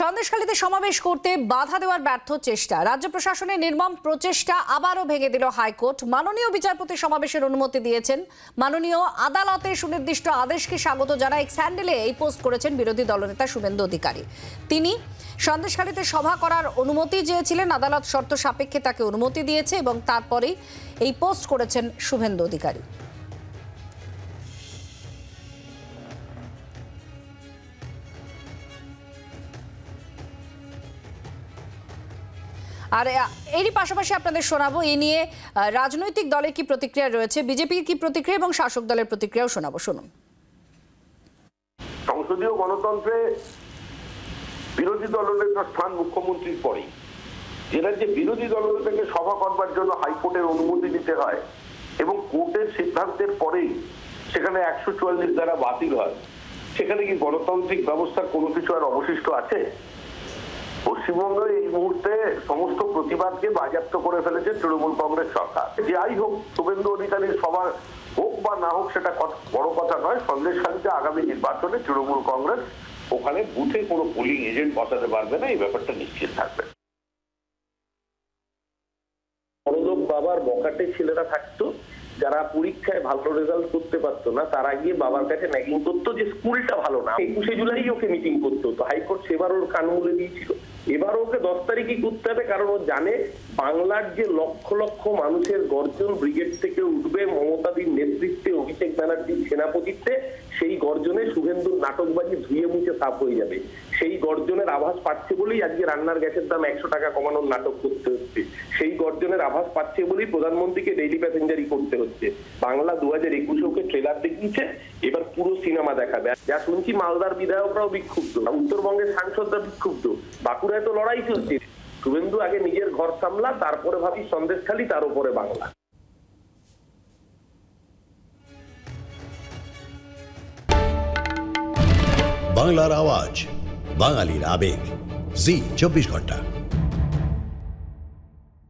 সন্দেশখালীতে সমাবেশ করতে বাধা দেওয়ার ব্যর্থ চেষ্টা। রাজ্য প্রশাসনের নির্মম প্রচেষ্টা আবারও ভেঙে দিল হাইকোর্ট। মাননীয় বিচারপতি সমাবেশের অনুমতি দিয়েছেন। মাননীয় আদালতের সুনির্দিষ্ট আদেশকে স্বাগত জানায় এক স্যান্ডেলে এই পোস্ট করেছেন বিরোধী দলনেতা শুভেন্দু অধিকারী। তিনি সন্দেশখালীতে সভা করার অনুমতি চেয়েছিলেন। আদালত শর্ত সাপেক্ষে তাকে অনুমতি দিয়েছে এবং তারপরেই এই পোস্ট করেছেন শুভেন্দু অধিকারী। আর এরই পাশাপাশি আপনাদের শোনাবো এই নিয়ে রাজনৈতিক দলের কি প্রতিক্রিয়া রয়েছে, বিজেপির কি প্রতিক্রিয়া এবং শাসক দলের প্রতিক্রিয়াও শোনাবো, শুনুন। সংসদীয় গণতন্ত্রে বিরোধী দলনেতার স্থান মুখ্যমন্ত্রীর পরে যে রাজ্যে বিরোধী দলনেতাকে সভা করবার জন্য হাইকোর্টের অনুমতি দিতে হয় এবং কোর্টের সিদ্ধান্তের পরেই সেখানে একশো চুয়াল্লিশ দ্বারা বাতিল হয়, সেখানে কি গণতান্ত্রিক ব্যবস্থার কোনো কিছু আর অবশিষ্ট আছে? পশ্চিমবঙ্গে এই মুহূর্তে সমস্ত প্রতিবাদকে বাজেয়াপ্ত করে ফেলেছে তৃণমূল কংগ্রেস সরকার। যাই হোক, শুভেন্দু অধিকারীর সবার হোক বা না হোক, সেটা বড় কথা নয় সন্দেশখালীতে আগামী নির্বাচনে তৃণমূল কংগ্রেস ওখানে বুথে কোনো পোলিং এজেন্ট বসাতে পারবে না, এই ব্যাপারটা নিশ্চিত থাকবে। বাবার বকাটে ছেলেরা থাকতো যারা পরীক্ষায় ভালো রেজাল্ট করতে পারতো না, তারা গিয়ে বাবার কাছে ন্যাগিং করতো যে স্কুলটা ভালো না। একুশে জুলাই ওকে মিটিং করতে হতো। হাইকোর্ট সেবার ওর কান দিয়েছিল। এবার ওকে দশ তারিখই করতে হবে, কারণ ও জানে বাংলার যে লক্ষ লক্ষ মানুষের গর্জন ব্রিগেড থেকে উঠবে মমতাদির নেতৃত্বে অভিষেক ব্যানার্জির সেনাপতিত্বে, সেই গর্জনে শুভেন্দুর নাটকবাজি ধুয়ে মুছে সাফ হয়ে যাবে। সেই গর্জনের আভাস পাচ্ছে বলেই আজকে রান্নার গ্যাসের দাম একশো টাকা কমানোর নাটক করতে হচ্ছে। সেই গর্জনের আভাস পাচ্ছে বলেই প্রধানমন্ত্রীকে ডেইলি প্যাসেঞ্জারি করতে হচ্ছে। বাংলা দু হাজার একুশে ট্রেলার দেখিয়েছে, এবার পুরো সিনেমা দেখাবে। যা শুনছি, মালদার বিধায়করাও বিক্ষুব্ধ উত্তরবঙ্গের সাংসদরা বিক্ষুব্ধ। বাঁকুড়ায় তো লড়াই চলছে। শুভেন্দু আগে নিজের ঘর সামলা, তারপরে ভাবি সন্দেশ খালি তার উপরে বাংলা। বাংলার আওয়াজ, বাঙালির আবেগ। জি, চব্বিশ ঘণ্টা।